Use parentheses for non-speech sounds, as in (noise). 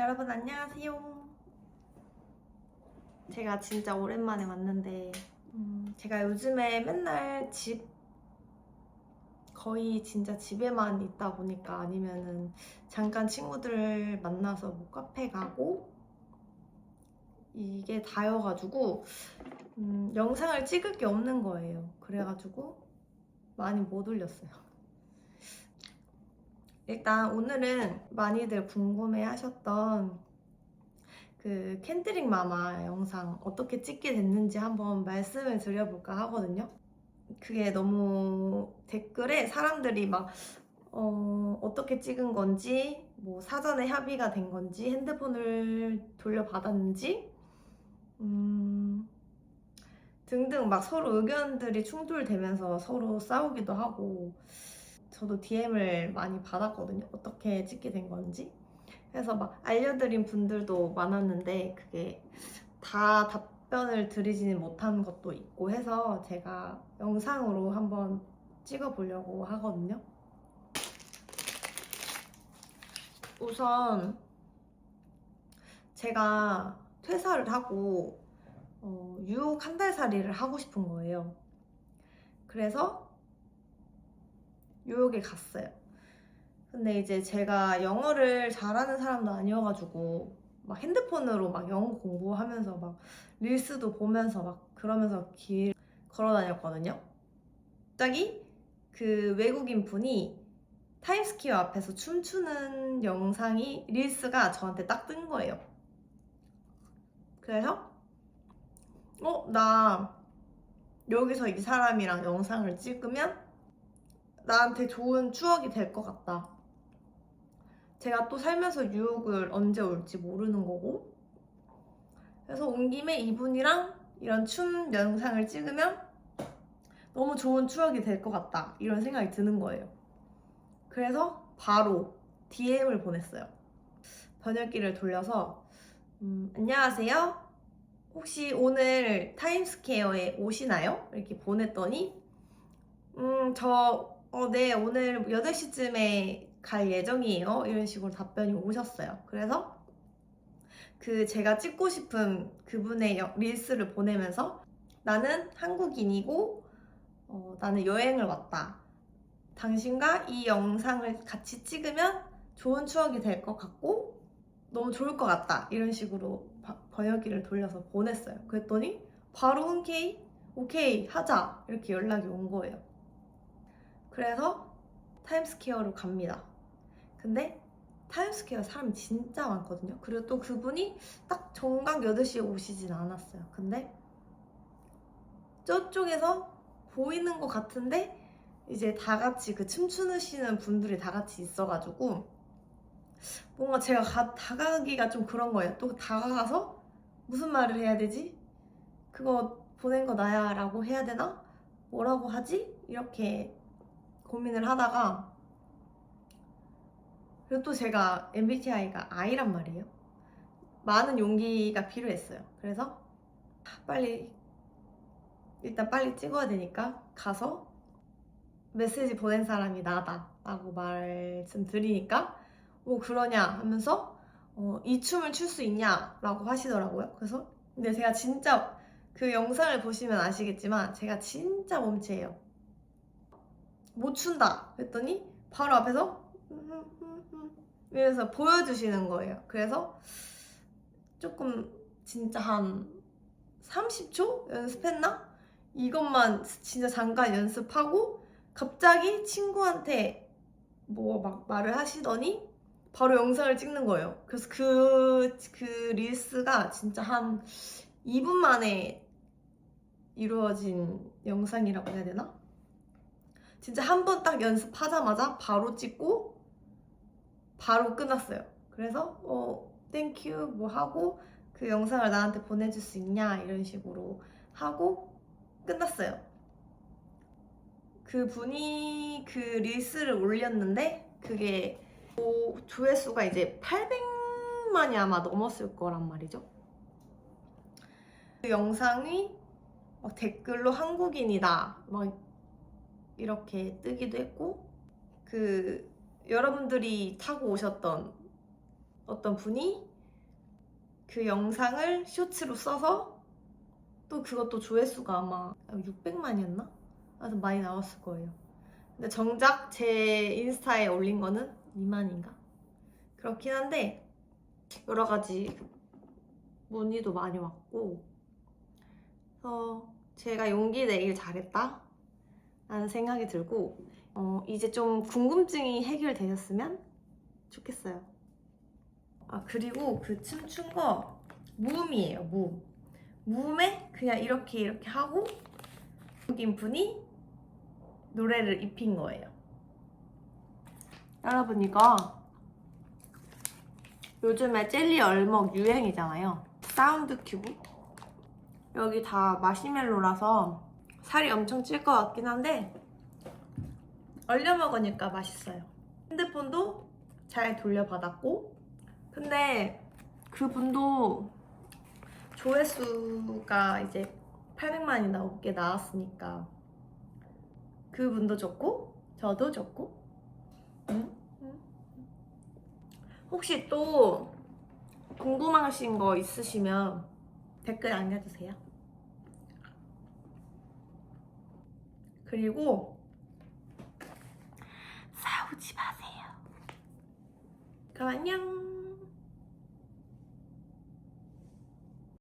여러분 안녕하세요. 제가 진짜 오랜만에 왔는데 음, 제가 요즘에 맨날 집 거의 진짜 집에만 있다 보니까 아니면은 잠깐 친구들 만나서 뭐 카페 가고 이게 다여가지고 음, 영상을 찍을 게 없는 거예요. 그래가지고 많이 못 올렸어요. 일단 오늘은 많이들 궁금해 하셨던 그 캔드릭 마마 영상 어떻게 찍게 됐는지 한번 말씀을 드려볼까 하거든요. 그게 너무 댓글에 사람들이 막 어, 어떻게 찍은 건지, 뭐 사전에 협의가 된 건지, 핸드폰을 돌려받았는지, 음, 등등 막 서로 의견들이 충돌되면서 서로 싸우기도 하고, 저도 DM을 많이 받았거든요. 어떻게 찍게 된 건지. 그래서 막 알려드린 분들도 많았는데, 그게 다 답변을 드리지는 못한 것도 있고 해서 제가 영상으로 한번 찍어보려고 하거든요. 우선 제가 퇴사를 하고 어, 유혹 한 달 살이를 하고 싶은 거예요. 그래서 뉴욕에 갔어요. 근데 이제 제가 영어를 잘하는 사람도 아니어가지고 막 핸드폰으로 막 영어 공부하면서 막 릴스도 보면서 막 그러면서 길 걸어 다녔거든요. 갑자기 그 외국인 분이 타임스퀘어 앞에서 춤추는 영상이 릴스가 저한테 딱 뜬 거예요. 그래서 어, 나 여기서 이 사람이랑 영상을 찍으면 나한테 좋은 추억이 될 것 같다. 제가 또 살면서 유혹을 언제 올지 모르는 거고. 그래서 온 김에 이분이랑 이런 춤 영상을 찍으면 너무 좋은 추억이 될 것 같다. 이런 생각이 드는 거예요. 그래서 바로 DM을 보냈어요. 번역기를 돌려서 음, 안녕하세요. 혹시 오늘 타임스퀘어에 오시나요? 이렇게 보냈더니 음, 저 어, 네, 오늘 8시쯤에 갈 예정이에요. 이런 식으로 답변이 오셨어요. 그래서 그 제가 찍고 싶은 그분의 여- 릴스를 보내면서 나는 한국인이고 어, 나는 여행을 왔다. 당신과 이 영상을 같이 찍으면 좋은 추억이 될 것 같고 너무 좋을 것 같다. 이런 식으로 바- 번역기를 돌려서 보냈어요. 그랬더니 바로 흔쾌히 오케이 하자 이렇게 연락이 온 거예요. 그래서 타임스퀘어로 갑니다. 근데 타임스퀘어 사람이 진짜 많거든요. 그리고 또 그분이 딱 정각 8시에 오시진 않았어요. 근데 저쪽에서 보이는 것 같은데 이제 다 같이 그 춤추시는 분들이 다 같이 있어가지고 뭔가 제가 가- 다가가기가 좀 그런 거예요. 또 다가가서 무슨 말을 해야 되지? 그거 보낸 거 나야 라고 해야 되나? 뭐라고 하지? 이렇게 고민을 하다가 그리고 또 제가 MBTI가 I란 말이에요. 많은 용기가 필요했어요. 그래서 빨리 일단 빨리 찍어야 되니까 가서 메시지 보낸 사람이 나다 라고 말씀드리니까 뭐 그러냐 하면서 어, 이 춤을 출 수 있냐 라고 하시더라고요. 그래서 근데 제가 진짜 그 영상을 보시면 아시겠지만 제가 진짜 몸치예요. 못 춘다 했더니 바로 앞에서 (laughs) 이러면서 보여주시는 거예요. 그래서 조금 진짜 한 30초 연습했나? 이것만 진짜 잠깐 연습하고 갑자기 친구한테 뭐 막 말을 하시더니 바로 영상을 찍는 거예요. 그래서 그, 그 릴스가 진짜 한 2분 만에 이루어진 영상이라고 해야 되나? 진짜 한 번 딱 연습하자마자 바로 찍고 바로 끝났어요. 그래서 어 땡큐 뭐 하고 그 영상을 나한테 보내줄 수 있냐 이런 식으로 하고 끝났어요. 그 분이 그 릴스를 올렸는데 그게 뭐 조회수가 이제 800만이 아마 넘었을 거란 말이죠. 그 영상이 막 댓글로 한국인이다 막 이렇게 뜨기도 했고 그 여러분들이 타고 오셨던 어떤 분이 그 영상을 쇼츠로 써서 또 그것도 조회수가 아마 600만이었나? 아주 많이 나왔을 거예요. 근데 정작 제 인스타에 올린 거는 2만인가? 그렇긴 한데 여러 가지 문의도 많이 왔고 그래서 제가 용기 내길 잘했다 라는 생각이 들고 어, 이제 좀 궁금증이 해결되셨으면 좋겠어요. 아 그리고 그 춤춘 거 무음이에요 무음. 무음에 그냥 이렇게 이렇게 하고 여긴 분이 노래를 입힌 거예요. 여러분 이거 요즘에 젤리 얼먹 유행이잖아요. 사운드 큐브. 여기 다 마시멜로라서 살이 엄청 찔 것 같긴 한데 얼려 먹으니까 맛있어요. 핸드폰도 잘 돌려받았고 근데 그분도 조회수가 이제 800만이 넘게 나왔으니까 그분도 좋고 저도 좋고. 혹시 또 궁금하신 거 있으시면 댓글 남겨주세요. 그리고 싸우지 마세요. 그럼 안녕.